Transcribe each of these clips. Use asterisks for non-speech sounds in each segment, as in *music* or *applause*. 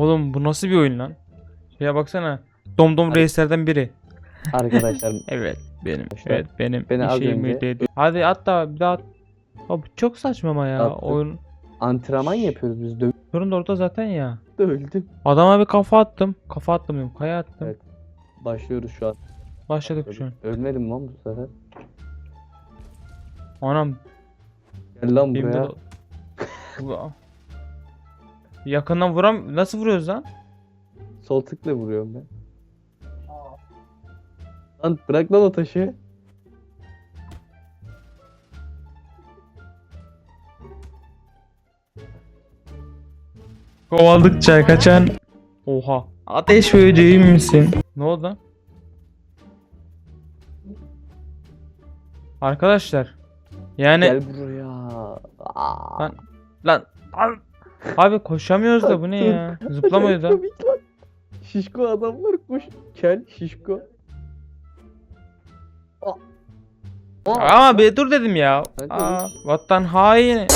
Oğlum bu nasıl bir oyun lan? Şeye baksana. Domdom reislerden biri. Arkadaşlar *laughs* Evet benim. Evet benim. beni az önce- dedi. Hadi hatta bir daha. Abi çok saçma ama ya. Attım. Oyun. antrenman yapıyoruz biz. Dövdüm Sorun da orada zaten ya. öldüm. Adama bir kafa attım. Kafa attım diyorum. Kaya attım. Evet. Başlıyoruz şu an. Başladık şu an. Ölmedim lan bu sefer. Anam. Gel lan buraya. *laughs* Yakından vuram nasıl vuruyoruz lan? Sol tıkla vuruyorum ben. Lan bırak lan o taşı. Kovaldıkça kaçan. Oha. Ateş böceği misin? Ne oldu lan? Arkadaşlar. Yani Gel buraya. Aa. Lan- lan abi koşamıyoruz da bu ne ya? Zıplamıyor da. Komik lan. Şişko adamlar koş. Kel şişko. Aa. Aa. Ama bir dur dedim ya. Hadi Aa, dur. vatan haini.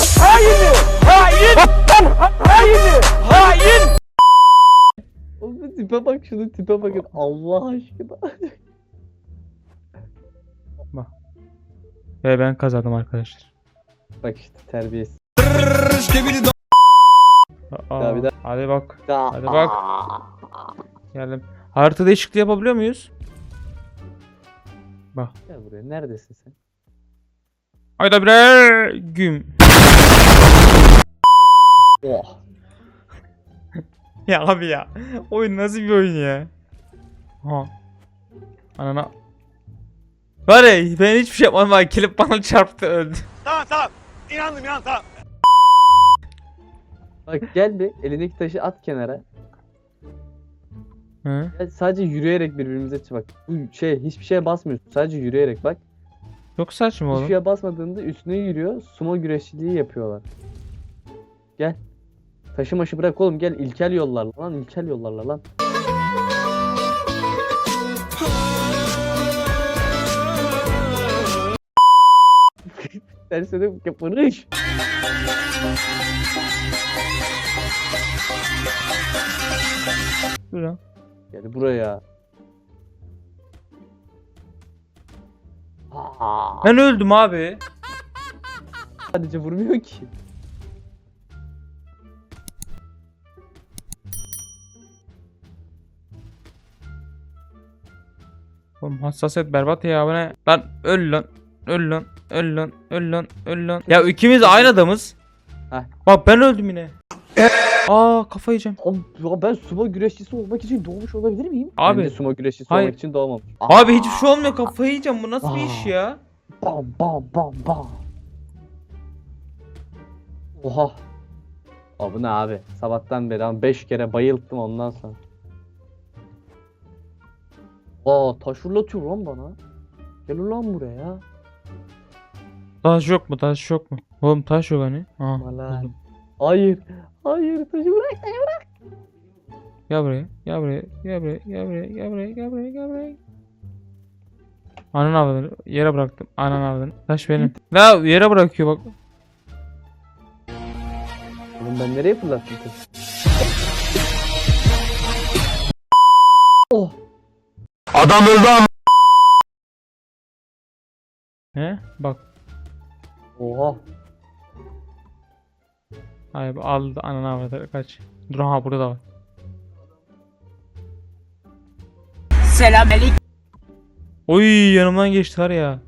Oğlum tipe bak şunu tipe bakın Allah aşkına. Ve ben kazandım arkadaşlar. bak işte terbiyesiz. Aa, Ya bir daha- Hadi bak. Hadi bak. Geldim. Harita değişikliği yapabiliyor muyuz? Gel buraya neredesin sen? Hayda bre güm. Oh. *laughs* Ya abi ya. Oyun nasıl bir oyun ya? Ha. Anana. Var ya ben hiçbir şey yapmadım. Bak kilip bana çarptı öldü. Tamam tamam. İnandım inan tamam. Bak gel bir elindeki taşı at kenara. Hı? Gel sadece yürüyerek birbirimize ç- bak. Bu şey hiçbir şeye basmıyorsun. Sadece yürüyerek bak. Çok saçma Hiçbir oğlum. şeye basmadığında üstüne yürüyor. Sumo güreşçiliği yapıyorlar. Gel. Taşı maşı bırak oğlum gel ilkel yollarla lan ilkel yollarla lan. *laughs* Derse de lan. Gel buraya. Ben öldüm abi. sadece vurmuyor ki. Oğlum hassasiyet berbat ya bu ne? Lan öl lan. Öl lan. Öl lan. Öl lan. Öl lan. Ya ikimiz aynı adamız. Heh. Bak ben öldüm yine. Aa kafa yiyeceğim. Ya ben sumo güreşçisi olmak için doğmuş olabilir miyim? Abi, Bence sumo güreşçisi hayır. olmak için doğmamış. Abi hiçbir şey olmuyor kafayı yiyeceğim. Bu nasıl bir iş Aa. ya? Bam bam bam bam. Oha. Abi ne abi? Sabahtan beri ama 5 kere bayılttım ondan sonra. Aa taş fırlatıyor lan bana. Gel lan buraya. Taş yok mu? Taş yok mu? Oğlum taş yok hani. Vallahi. buldum. Hayır. Hayır taşı bırak. Gel buraya. Gel buraya. Gel buraya. Gel buraya. Gel buraya. Gel buraya. Gel buraya. Anan avladın. Yere bıraktım. Anan avladın. Taş benim. La yere bırakıyor bak. Oğlum ben nereye fırlattım taşı? Oh. Adam öldü ama. He? Bak. Oha. Ay bu aldı ananı avladı. Kaç. Dur ha burada da var. Selamünaleyküm. Oy yanımdan geçti var ya.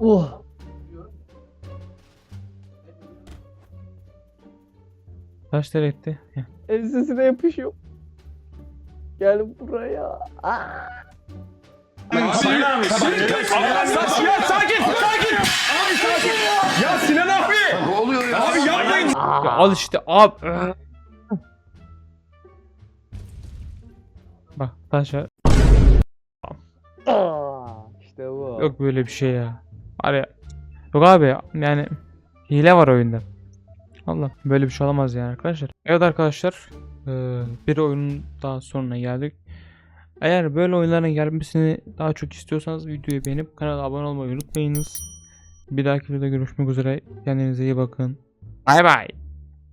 oh. Taş etti. Ya. Ensesine yapışıyor. Gel buraya. Aa. Sinan sakin sakin. Ya al işte ab. Bak taş var. Aa, işte bu. Yok böyle bir şey ya. Var ya. Yok abi yani hile var oyunda. Allah böyle bir şey olamaz yani arkadaşlar. Evet arkadaşlar eee, bir oyunun daha sonuna geldik. Eğer böyle oyunların gelmesini daha çok istiyorsanız videoyu beğenip kanala abone olmayı unutmayınız. Bir dahaki videoda görüşmek üzere. Kendinize iyi bakın. Bay bay.